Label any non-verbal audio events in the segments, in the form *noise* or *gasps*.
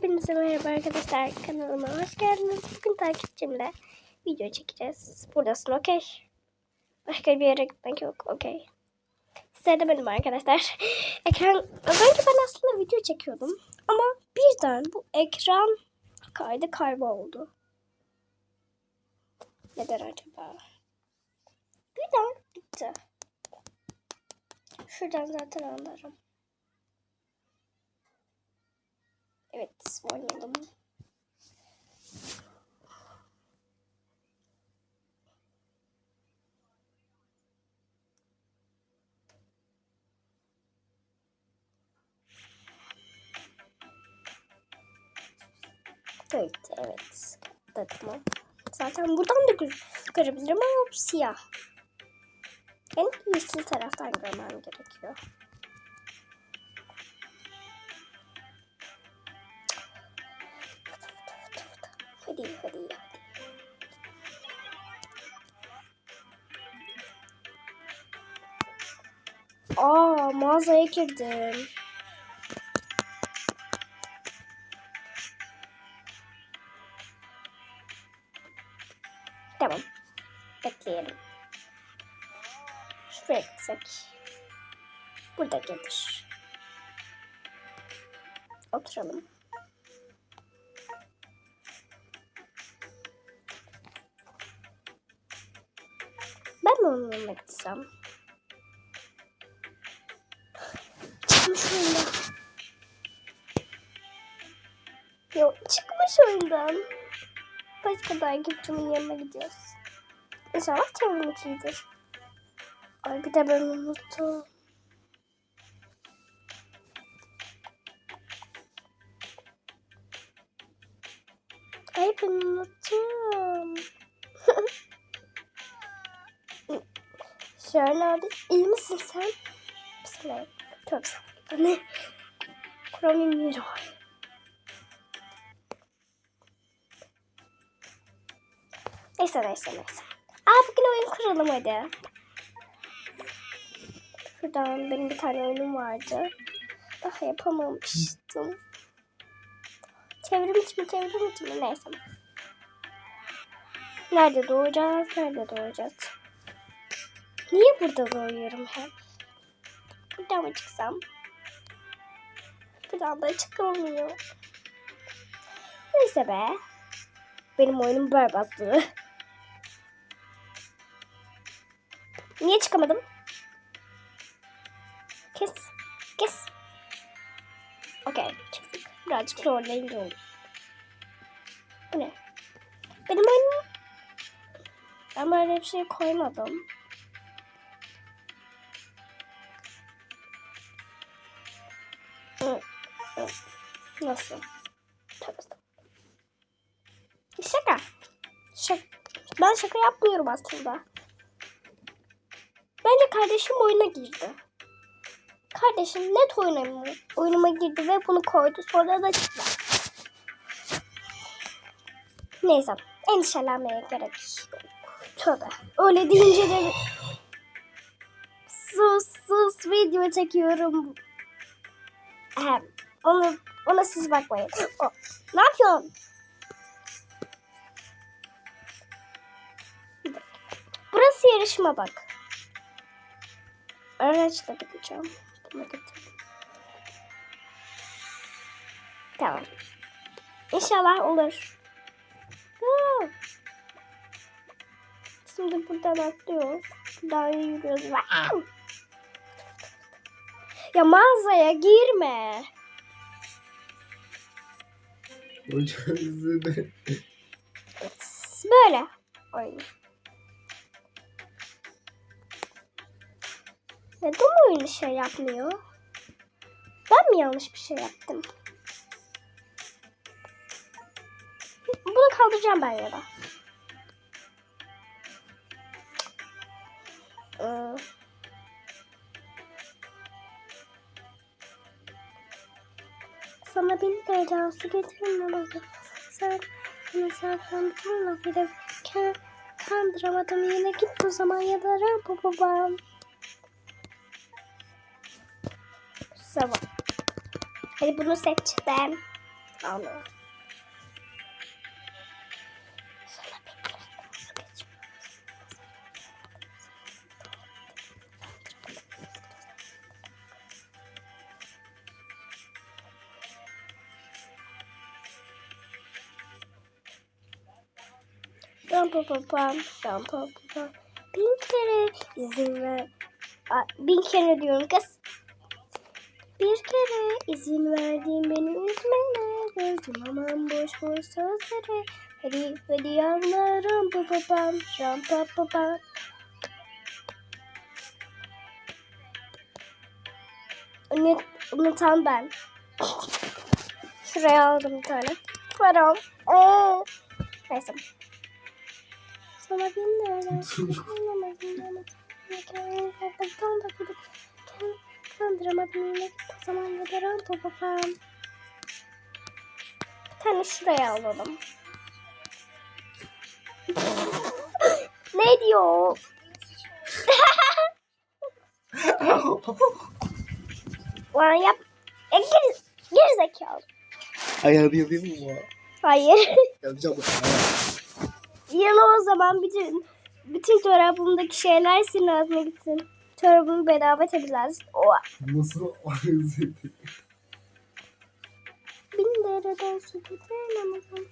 Hepinize merhaba arkadaşlar. Kanalıma hoş geldiniz. Bugün takipçimle video çekeceğiz. Buradasın okey. Başka bir yere gitmek yok okey. Size arkadaşlar. *laughs* Ekran az önce ben aslında video çekiyordum. Ama birden bu ekran kaydı kayboldu. Neden acaba? Birden gitti. Şuradan zaten anlarım. Evet, oynayalım. Evet, evet. Tamam. Zaten buradan da gör görebilirim ama siyah. Yani yeşil taraftan görmem gerekiyor. Hadi hadi hadi. Aa mağazaya girdim. Tamam. Bekleyelim. Şuraya gitsek. Burada gelir. Oturalım. Mi onunla gitsem? Çıkmış oyundan. Yok çıkmış oyundan. Başka takipçimin yanına gidiyoruz. İnşallah iyidir. Ay bir de ben unuttum. Abi iyi misin sen? Bismillah. Çok sağ ol. Ne? Kuramın yeri var. Neyse neyse neyse. Aa bugün oyun kuralım hadi. Şuradan benim bir tane oyunum vardı. Daha yapamamıştım. Çevrim içi mi çevrim içi mi neyse. Nerede doğacağız? Nerede doğacağız? Niye burada doğuyorum hep? Buradan mı çıksam? Buradan da çıkamıyor. Neyse be. Benim oyunum berbatlığı. Niye çıkamadım? Kes. Kes. Okey. Çıktık. Birazcık zorlayınca oldu. Bu ne? Benim oyunum... Ben böyle bir şey koymadım. Nasıl? Tövbe Şaka. Şaka. Ben şaka yapmıyorum aslında. Bence kardeşim oyuna girdi. Kardeşim net oyunuma, oyunuma girdi ve bunu koydu. Sonra da çıktı. Neyse. Endişelenmeye gerek yok. Tövbe. Öyle deyince de... Sus sus video çekiyorum. Hem onu ona siz bakmayın. O, ne yapıyorsun? Burası yarışma bak. Araçla gideceğim. Gideceğim. Tamam. İnşallah olur. Şimdi buradan atlıyoruz. Buradan yürüyoruz. Ya mağazaya girme. Böyle oyun. Neden oyun şey yapmıyor? Ben mi yanlış bir şey yaptım? Bunu kaldıracağım ben ya Lira su getirin bana. Sen zaten bütün lafıyla kandıramadım. Yine git o zaman ya da bu babam. Tamam. Hadi bunu seç ben. Anladım. Ram pa pa pam, ram pa pa pam. Bin kere izin ver. Aa, bin kere diyorum kız. Bir kere izin verdiğin beni üzmene. Gözüm aman boş boş sözlere. Hadi hadi anla ram pa pa pam, ram pa pa pam. Unut, unutan ben. Şuraya aldım bir tane. Param. Ee, neyse. Sana bilmiyorum. Kandıramadım yine o zaman yadaran papapam. Bir tane şuraya alalım. *laughs* ne diyor? *laughs* Lan yap. E, geri, geri zekalı. Ayağını yapayım mı? Hayır. Yapacağım. Yana o zaman bütün bütün çorabımdaki şeyler senin ağzına gitsin. Çorabımı bedava temizlersin. Oha. Nasıl özledim? Bin dereden su getiremezsin.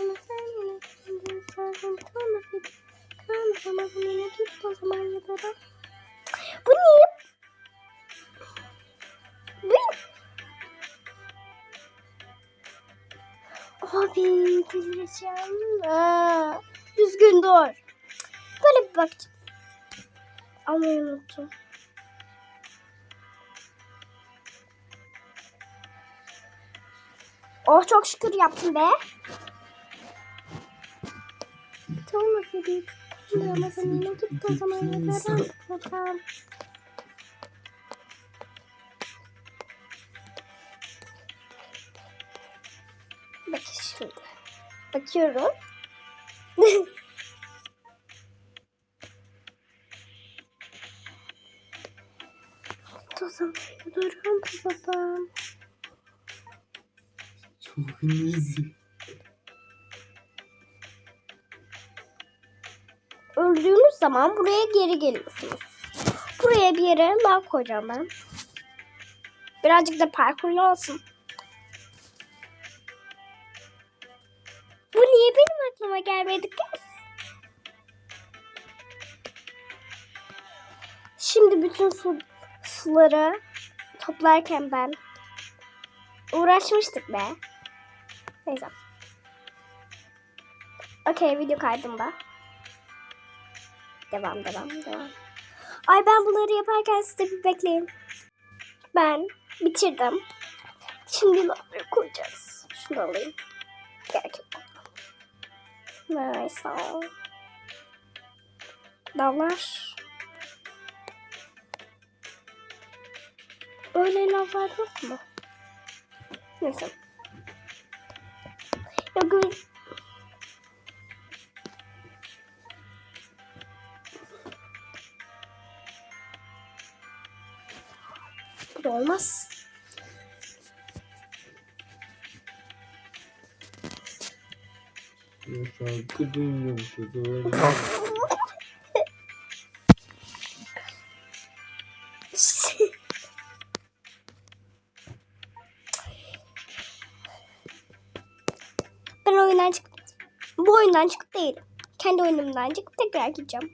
Ama sen yine kendini sardın sonra bir kandıramadım yine git o zaman yadara. Bu niye? Delireceğim. Aa, düzgün dur. Böyle bir bak. Ama unuttum. Oh çok şükür yaptım be. Tamam hadi. Ramazan yine git o zaman yaparım. Bakıyorum. yaparım babam. Çok easy. öldüğünüz zaman buraya geri geliyorsunuz. Buraya bir yere lav koyacağım ben. Birazcık da parkurlu olsun. Bütün su, suları toplarken ben uğraşmıştık be. Neyse. Okey video kaydımda. Devam devam devam. Ay ben bunları yaparken siz de bir bekleyin. Ben bitirdim. Şimdi lavları koyacağız. Şunu alayım. Gerek yok. Neyse. Lavlar. Öyle lavlar yok mu? Neyse. Yok Bu da olmaz. Ya şarkı dinliyorum *laughs* Bu oyundan çıkıp değil. Kendi oyunumdan çıkıp tekrar gideceğim.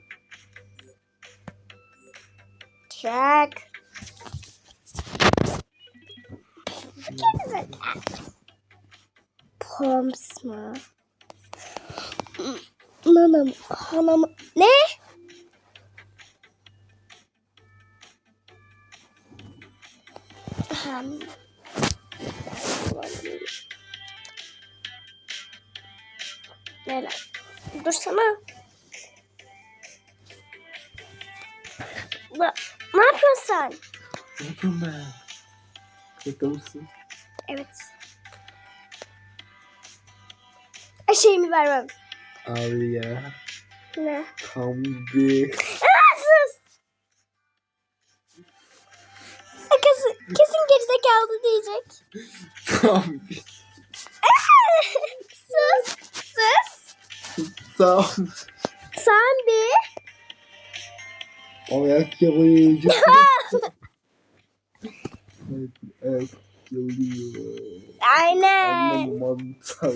Track. Poms mı? Nanam, hanam. Ne? Hem. Dursana. Ne, ne yapıyorsun sen? Ne yapıyorum ben? Şaka mısın? Evet. Şeyimi vermem. Abi ya. Ne? Aa, sus! Kesin, kesin gerizekalı diyecek. Abi sağ ol. Sen bir. Ayak yalayacak. Ayak yalıyor. Aynen. Mantar. *laughs*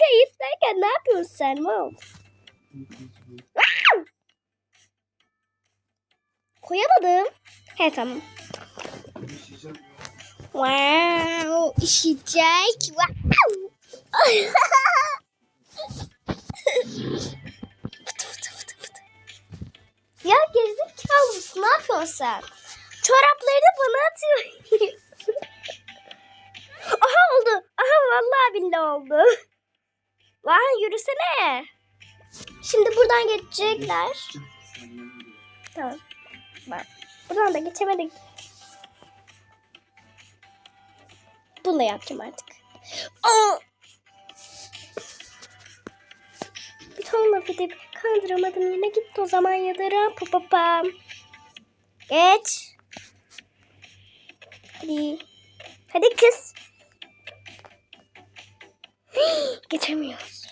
Kayıttayken ne yapıyorsun sen? Wow. *laughs* Koyamadım. He tamam. Wow. İşecek. Wow. Ya gerizekalı mısın? Ne yapıyorsun sen? Çorapları da bana atıyor. Aha oldu. Aha vallahi billahi oldu. Lan yürüsene. Şimdi buradan geçecekler. Tamam. Bak. Buradan da geçemedik. Bunu da yapacağım artık. Aa! Ton laf edip kandıramadım yine gitti o zaman yadırım. Pa pa pam. Geç. Hadi. Hadi kız. *gasps* Geçemiyoruz.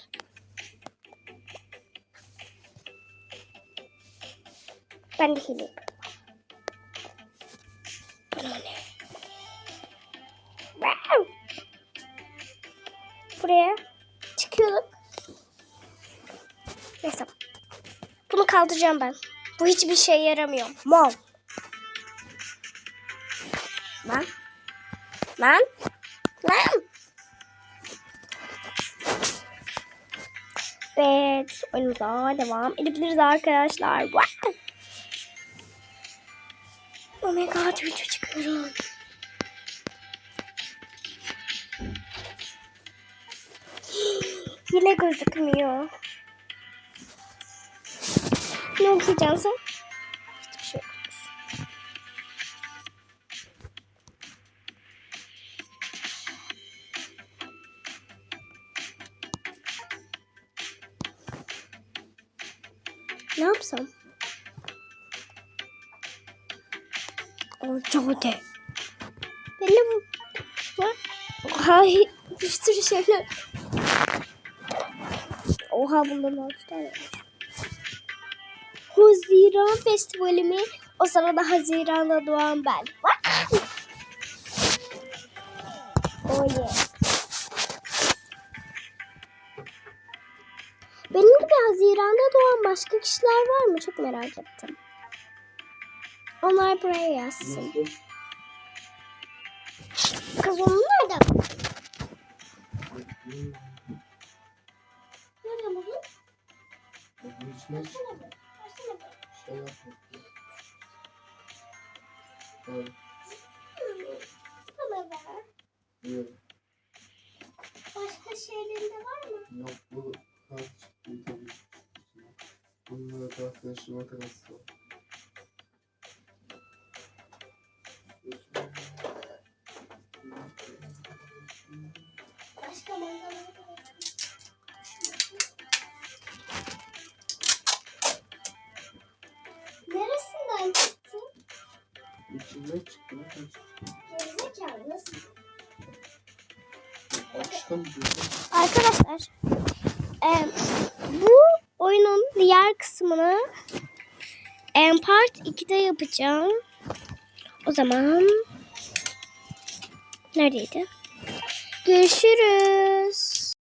Ben de hile kaldıracağım ben. Bu hiçbir şey yaramıyor. Mal. Lan. Lan. Lan. Evet. Oyunumuza devam edebiliriz arkadaşlar. Wow. Oh my god video çıkıyorum. *gasps* Yine gözükmüyor. Ne okuyacaksın? Hiçbir şey olmaz. Ne yapsam? Ortada. Benim var. Hay bir sürü şeyler. Oha bundan altı tane. Haziran Festivali mi? O sırada Haziran'da doğan ben. Oh yeah. Benim gibi Haziran'da doğan başka kişiler var mı? Çok merak ettim. Onlar buraya yazsın. Kız onu nereden? Nereden buldun? Bana ver. Başka şeylerinde var mı? Yok bu kart çıktı tabii. Bununla da arkadaşıma teması var. İçinden çıktı. Ne kaç? Gerizekalı. Arkadaşlar em, bu oyunun diğer kısmını em, part 2'de yapacağım. O zaman neredeydi? Görüşürüz.